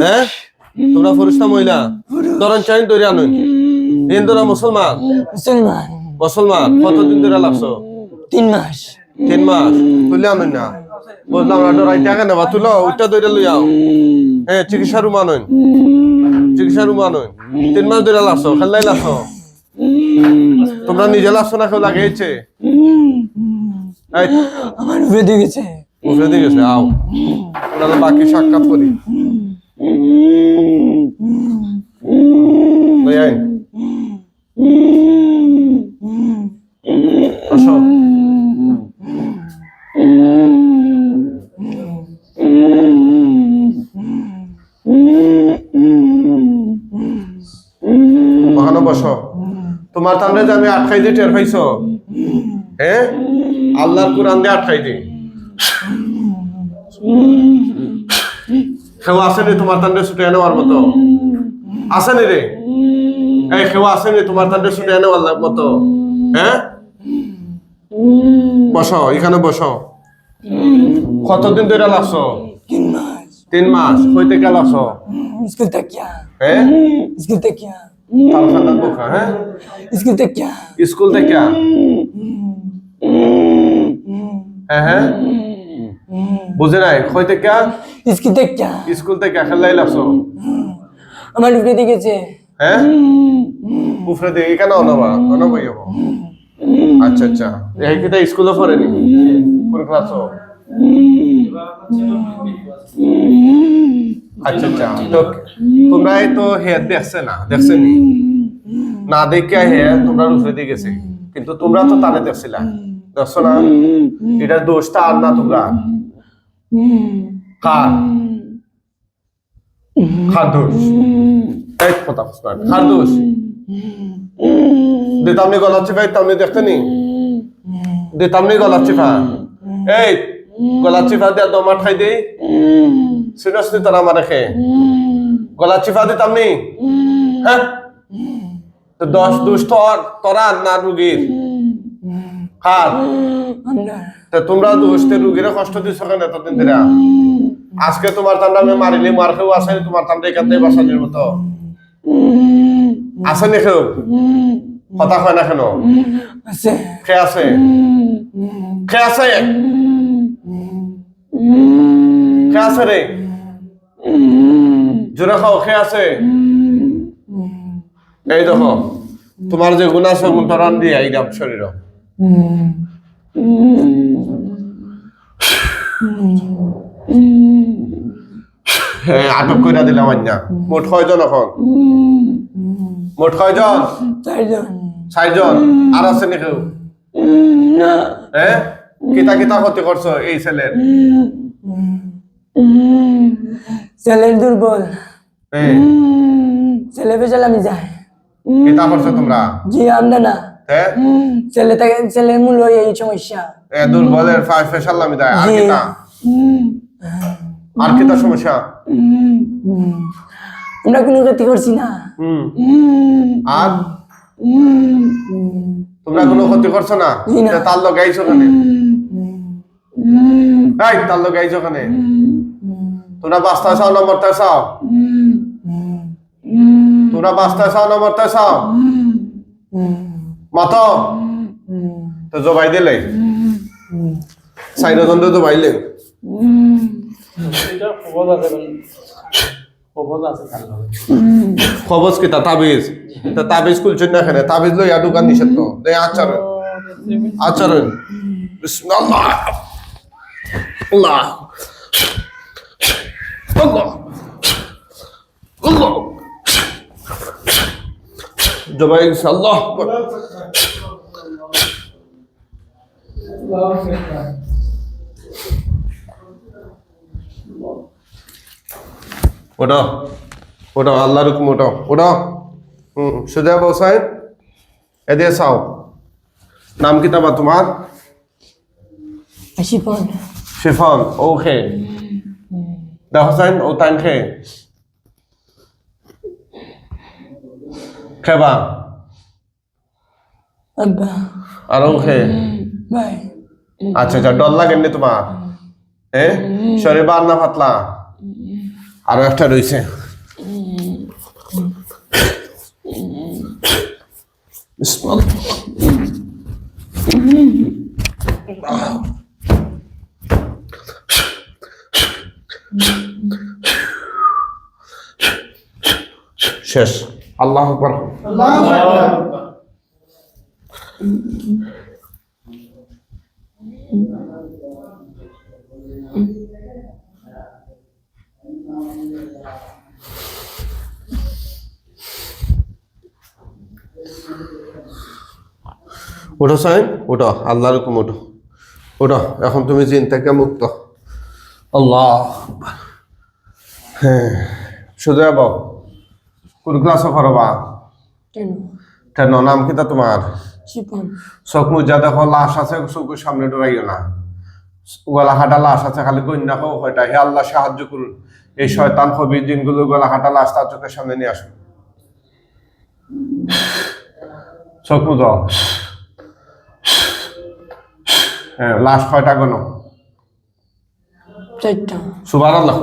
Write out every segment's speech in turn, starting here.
হ্যাঁ? তোমরা ফরিস্তা মহিলা। ধরেন চাইন ধরে আনুন হিন্দুরা মুসলমান। মুসলমান। মুসলমান। কতদিন ধরে লাগছো তিন মাস। তিন মাস। তুলে আনুন না। বুঝলাম না ডরাই টাকা নেবা তুলো ওইটা ধরে লই আও। হ্যাঁ চিকিৎসা রুম আনুন চিকিৎসা রুম আনুন তিন মাস ধরে লাগছো খেললাই লাগছো তোমরা নিজে লাগছো না কেউ লাগিয়েছে? আমার বেঁধে গেছে। উঠে দিয়ে গেছে আও। বাকি সাক্ষাৎ করি। আইন আসো ওখানে বসো, তোমার তামরে যে আমি আটকাই দিয়ে টের পাইছো। হ্যাঁ আল্লাহর কোরআন দিয়ে আটকাই দিই সেও আসেনি তোমার তান্ডে ছুটে নেওয়ার মতো। আসেনি রে এই সেও আসেনি তোমার তান্ডে ছুটে নেওয়ার মতো? হ্যাঁ বসো এখানে বসো কতদিন ধরে লাগছো তিন মাস। হইতে গেল স্কুল থেকে হ্যাঁ স্কুল থেকে হ্যাঁ স্কুল থেকে স্কুল বুঝে নাই? হইতে কে স্কুল থেকে স্কুল থেকে খেলাই লাগছো? আমার উপরে দিয়ে হ্যাঁ? উফরে দিয়ে কেন অনবা অনবা যাব আচ্ছা আচ্ছা। এই কি তাই স্কুলে পড়ে নি কোন ক্লাস আচ্ছা আচ্ছা। তো তোমরা তো হেয়ার দেখছে না দেখছে নি? না দেখে হে তোমরা উফরে দিয়ে গেছে। কিন্তু তোমরা তো তারে দেখছিলা। দেখছ না? এটা দোষটা আর না তোমরা? কার কার দোষ কথা কার দোষ দিতামনি গলাচ্ছি ভাই তামনি দেখতে নি? দিতামনি গলাচ্ছি ফা এই গলাচ্ছি ফা দিয়া দমা খাই দেই। শুনস নি তোরা আমার রেখে গলাচ্ছি ফা দিতামনি? হ্যাঁ? তো দশ দুষ তোর তোরা না রুগীর। তা তোমরা দুষ্টে রুগীরা কষ্ট দিছো কেন এতদিন ধরে? আজকে তোমার তান্ডা আমি মারিলি মার খেয়েও আসেনি তোমার তান্ডা এখান থেকে বাসানির মতো আসেনি কেউ কথা কয় না কেন? খে আছে? খে আছে? খে আছে রে? জোরে খাও খে আছে? এই দেখো তোমার যে গুণ আছে গুণ তরান দিয়ে এই গাম শরীর হ্যাঁ, আটক করে দিলাম আজ্ঞা মোট কয়জন এখন? মোট কয়জন? চারজন। আর আছে নি কেউ? হ্যাঁ কিতা কিতা ক্ষতি করছ এই ছেলের? ছেলের দুর্বল। ছেলে পেছাল আমি যাই কিতা করছ তোমরা? জি আমরা না ছেলে থেকে ছেলের মূল্য এই সমস্যা। এ দুর্বলের ফেসাল নামি দেয়। আর কিতা? আর কিতা সমস্যা? আমরা কোনো ক্ষতি করছি না। আর? তোমরা কোনো ক্ষতি করছ না। তা তার লোক গাইছো কেন? এই তার লোক গাইছো কেন? তোমরা বাস্তায় চাও না মরতে চাও? তোমরা বাস্তায় চাও না মরতে চাও? মাত? তো জবাই দিলে। চাইনা দণ্ড জবাইলে। খবর কি তাবিজ। তা তাবিজ খুলছেন না এখানে? তাবিজ লইয়া দোকান নিষেধ তো। আচরণ আচরণ আল্লাহ। জবাই আল্লাহ ওটা ওটা আল্লাহর হুকুম ওটা ওটা হুম সোজা বসায় এদিকে চাও নাম কি তাবা তোমার? শিপন শিফন ওকে। দা হোসেন ও টাইম খে। খেবা। আব্বা। আর ওকে আচ্ছা আচ্ছা ডর লাগেন নি তোমার? এ? শরীর বার না পাতলা আরও একটা রয়েছে। শেষ। আল্লাহ আকবার। ওঠো সাইন ওঠো আল্লাহর হুকুম ওঠো। ওঠো এখন তুমি জিন থেকে মুক্ত। আল্লাহ। হ্যাঁ শুধু যাব কোন ক্লাসে করবা কেন নাম কিতা তোমার? চোখ মুজা দেখো লাশ আছে চোখের সামনে ডরাইও না। গলা হাঁটা লাশ আছে খালি গন্যা হোক হয়টা হে আল্লাহ সাহায্য করুন। এই শয়তান কবি দিনগুলো গলা হাঁটা লাশ তার চোখের সামনে নিয়ে আসুন। চোখ মুজ হ্যাঁ লাশ কয়টা গণ? সুবার আল্লাহ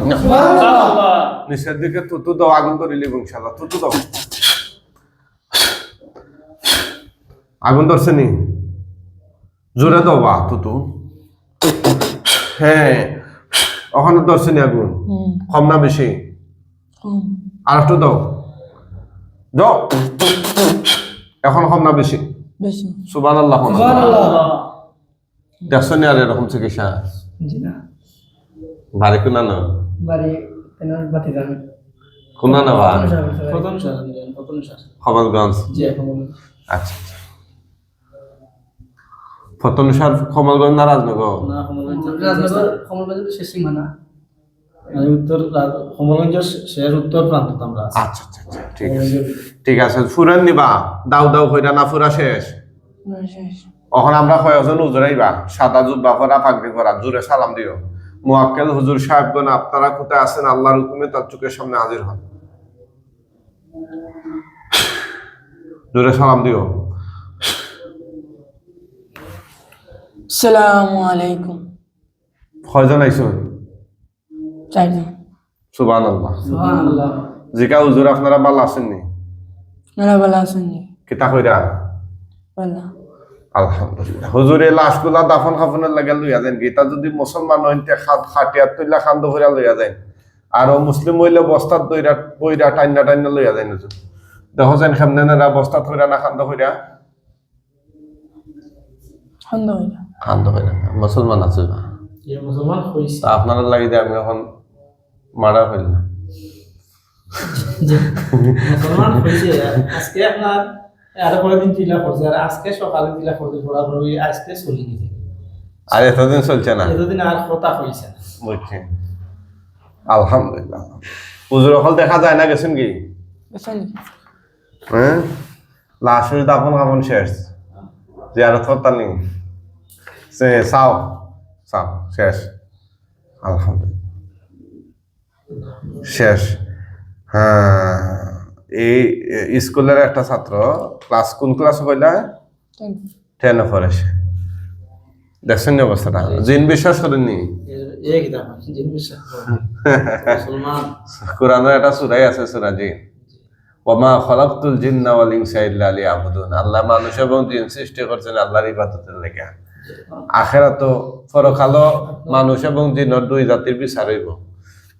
নিচের দিকে তুতু দাও আগুন করিলি ইনশাল্লাহ তুতু দাও। আগুন ধরছে নি? জোরে দাও বা তুতু হ্যাঁ ওখানে ধরছে নি আগুন কম না বেশি। আর একটু দাও। দাও। এখন কম না বেশি। বেশি। সুবান আল্লাহ দেখছ নি আর এরকম চিকিৎসা। জি না। বাড়ি কোনা না? কোনা না বা খবরগঞ্জ জি আচ্ছা। আচ্ছা ফতন সার কমলগঞ্জ না রাজনগর? না কমলগঞ্জ। রাজনগর কমলগঞ্জ শেষ সীমানা উত্তর প্রান্ত আমরা আচ্ছা আচ্ছা আচ্ছা ঠিক আছে। ঠিক আছে ফুরান নিবা দাও দাও কইরা না ফুরা শেষ। না শেষ। এখন আমরা কয়েকজন উজরাইবা। সাদা জুব্বা করা পাগড়ি করা জুরে সালাম দিও। মুয়াক্কেল হুজুর সাহেবগণ আপনারা কোথায় আছেন? আল্লাহর হুকুমে তার চোখের সামনে হাজির হন। জুরে সালাম দিও। সালামু আলাইকুম। কয়জন আইসুন চারজন সুবান আল্লাহ জিকা হুজুর আপনারা ভালো আছেননি মেলা ভালো আছেন নি? কিতা কইরা? ভালো। আলহামদুলিল্লাহ। হুজুরে লাশগুলা দাফন কাফনের লাগে লইয়া যান গীতা যদি মুসলমান হইতে খাট খাটিয়াত তুইলা খান্দ হইরা লইয়া যান আর মুসলিম হইলে বস্তাত দইরা বইরা টাইনা টাইনা লইয়া যান হুজুর। দেখো যেন খেমনে নেরা বস্তাত হইরা না খান্দ সন্দেহ হইল না। মুসলমান আছে না? যে মুসলমান হইছে। আপনারা লাগি আমি এখন মারা হইল না? মুসলমান হইছে। আজকে আপনার আরও কয়েকদিন তিলা আর আজকে সকালে তিলা করতে পড়া পড়ি আজকে চলি গেছে। আর এতদিন চলছে না? এতদিন আর কথা হইছে না। বুঝছি। আলহামদুলিল্লাহ। হুজুর দেখা যায় না গেছেন কি? হ্যাঁ? দাফন কাফন শেষ। জিয়ারত করতাম সে চাও চাও শেষ। আলহামদুলিল্লাহ। শেষ। হ্যাঁ এই স্কুলের একটা ছাত্র ক্লাস কোন ক্লাস কইলা কেন টেনে সে। দেখছেন নি অবস্থাটা? জিন বিশ্বাস করেননি? এ- এ কিতাব জিন বিশ্বাস? করে। মুসলমান। কোরআনের একটা সুরাই আছে সুরা জিন। ওমা খলাকতুল জিন্না ওয়াল ইনসা ইল্লা লিয়াবুদুন। আল্লাহ মানুষ এবং জিন সৃষ্টি করছেন আল্লাহর ইবাদতের লেগে। আখেরা তো পরকালো মানুষ এবং জিনের দুই জাতির বিচার হইব।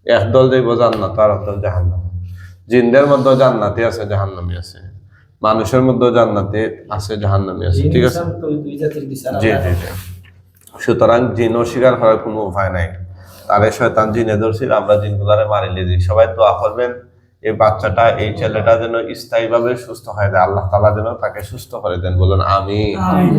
এক দল যাইব জান্নাত আর এক দল জাহান্নাম। জিনদের মধ্যে জান্নাতি আছে জাহান্নামি আছে। মানুষের মধ্যে জান্নাতি আছে জাহান্নামি আছে ঠিক আছে? তো জি জি জি। সুতরাং জিন অস্বীকার করার কোনো উপায় নাই। তারে শয়তান জিনে ধরছিল আমরা জিনগুলারে মারি দিই সবাই দোয়া করবেন এই বাচ্চাটা এই ছেলেটা যেন স্থায়ীভাবে সুস্থ হয়ে যায় আল্লাহ তালা যেন তাকে সুস্থ করে দেন। বলুন আমি আমিন।